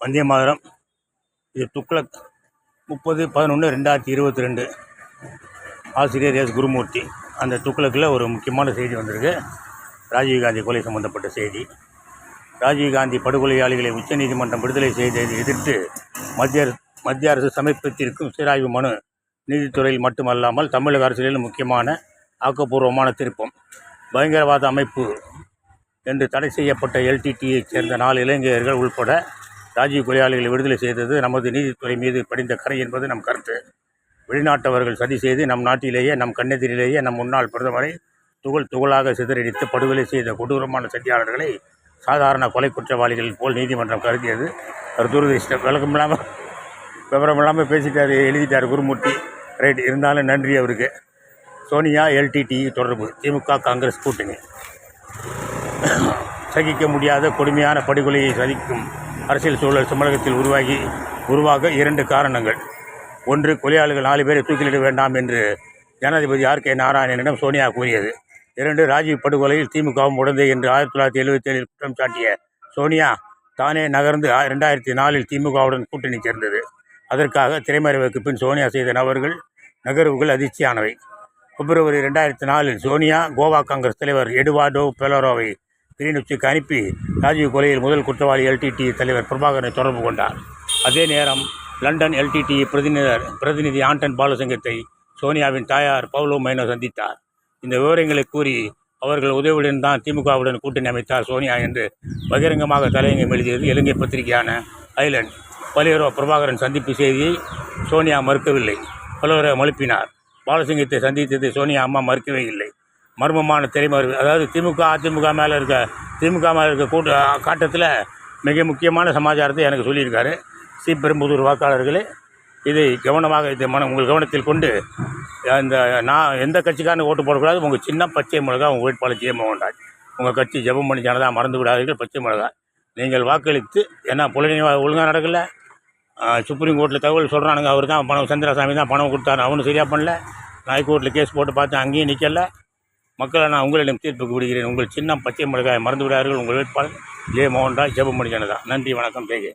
வந்தே மாதரம். இது துக்ளக் முப்பது பதினொன்று ரெண்டாயிரத்தி இருபத்தி ரெண்டு. ஆசிரியர் எஸ். குருமூர்த்தி. அந்த துக்ளக்கில் ஒரு முக்கியமான செய்தி வந்திருக்கு. ராஜீவ்காந்தி கொலை சம்பந்தப்பட்ட செய்தி. ராஜீவ்காந்தி படுகொலையாளிகளை உச்சநீதிமன்றம் விடுதலை செய்ததை எதிர்த்து மத்திய மத்திய அரசு சமர்ப்பித்திருக்கும் சீராய்வு மனு நீதித்துறையில் மட்டுமல்லாமல் தமிழக அரசியலிலும் முக்கியமான ஆக்கப்பூர்வமான திருப்பம். பயங்கரவாத அமைப்பு என்று தடை செய்யப்பட்ட எல்டிடியைச் சேர்ந்த நாலு இளைஞர்கள் உள்பட ராஜீவ் கொலையாளிகளை விடுதலை செய்தது நமது நீதித்துறை மீது படிந்த கரை என்பது நம் கருத்து. வெளிநாட்டவர்கள் சதி செய்து நம் நாட்டிலேயே நம் கண்ணெதிரிலேயே நம் முன்னாள் பிரதமரை துகள் துகளாக சிதறடித்து படுகொலை செய்த கொடூரமான சதியாளர்களை சாதாரண கொலை குற்றவாளிகள் போல் நீதிமன்றம் கருதியது. ஒரு துரதிருஷ்டம் விளக்கம் இல்லாமல் விவரம் இல்லாமல் எழுதிட்டார் குருமூர்த்தி. ரைட் இருந்தாலும் நன்றி அவருக்கு. சோனியா எல்டிடி தொடர்பு திமுக காங்கிரஸ் கூட்டணி. சகிக்க முடியாத கொடுமையான படுகொலையை சதிக்கும் அரசியல் சூழல் தமிழகத்தில் உருவாகி உருவாக இரண்டு காரணங்கள். ஒன்று கொலையாளிகள் நாலு பேரை தூக்கிலிட வேண்டாம் என்று ஜனாதிபதி ஆர். கே. நாராயணனிடம் சோனியா கூறியது. இரண்டு ராஜீவ் படுகொலையில் திமுகவும் உடந்தை என்று ஆயிரத்தி தொள்ளாயிரத்தி எழுபத்தி ஏழில் குற்றம் சாட்டிய சோனியா தானே நகர்ந்து ரெண்டாயிரத்தி நாலில் திமுகவுடன் கூட்டணி சேர்ந்தது. அதற்காக திரைமறைவுக்கு பின் சோனியா செய்த நபர்கள் நகர்வுகள் அதிர்ச்சியானவை. பிப்ரவரி ரெண்டாயிரத்தி நாலில் சோனியா கோவா காங்கிரஸ் தலைவர் எடுவார்டோ பெலரோவை கிளிநொச்சிக்கு அனுப்பி ராஜீவ் கொலையில் முதல் குற்றவாளி எல்டிடி தலைவர் பிரபாகரனை தொடர்பு கொண்டார். அதே நேரம் லண்டன் எல்டிடி பிரதிநிதி பிரதிநிதி ஆண்டன் பாலசிங்கத்தை சோனியாவின் தாயார் பவுலோ மைனோ சந்தித்தார். இந்த விவரங்களை கூறி அவர்கள் உதவியுடன் தான் திமுகவுடன் கூட்டணி அமைத்தார் சோனியா என்று பகிரங்கமாக தலையங்கம் எழுதியது இலங்கை பத்திரிகையான ஐலண்ட். பலியரோ பிரபாகரன் சந்திப்பு செய்தியை சோனியா மறுக்கவில்லை. பலவரை மழுப்பினார். பாலசிங்கத்தை சந்தித்ததை சோனியா அம்மா மறுக்கவே இல்லை. மர்மமான திரைமறைவு அதாவது திமுக அதிமுக மேலே இருக்க திமுக மேலே இருக்க கூட்ட காட்டத்தில் மிக முக்கியமான சமாச்சாரத்தை எனக்கு சொல்லியிருக்காரு. ஸ்ரீபெரும்புதூர் வாக்காளர்களே இதை கவனமாக இதை மன உங்கள் கவனத்தில் கொண்டு அந்த நான் எந்த கட்சிக்காரனுக்கு ஓட்டு போடக்கூடாது. உங்கள் சின்ன பச்சை மிளகா உங்கள் வேட்பாளர் ஜெயமோகன்ராஜ் உங்கள் கட்சி ஜெபம் பண்ணி ஜனதா மறந்து விடாதீர்கள் பச்சை மிளகா. நீங்கள் வாக்களித்து ஏன்னா புலனி ஒழுங்காக நடக்கலை. சுப்ரீம் கோர்ட்டில் தகவல் சொல்கிறானுங்க அவர் தான் பணம் சந்திரசாமி தான் பணம் கொடுத்தாரு அவனு சரியாக பண்ணல. ஹைகோர்ட்டில் கேஸ் போட்டு பார்த்தேன் அங்கேயும் நிற்கலை மக்களை நான் உங்களிடம் தீர்ப்புக்கு விடுகிறேன் உங்கள் சின்ன பச்சை மிளகாய் மறந்து விடாதீர்கள் உங்கள் வேட்பாளர் லே மோகன்ராஜ் ஜெபமணி ஜனதா நன்றி வணக்கம் ஜெய்கே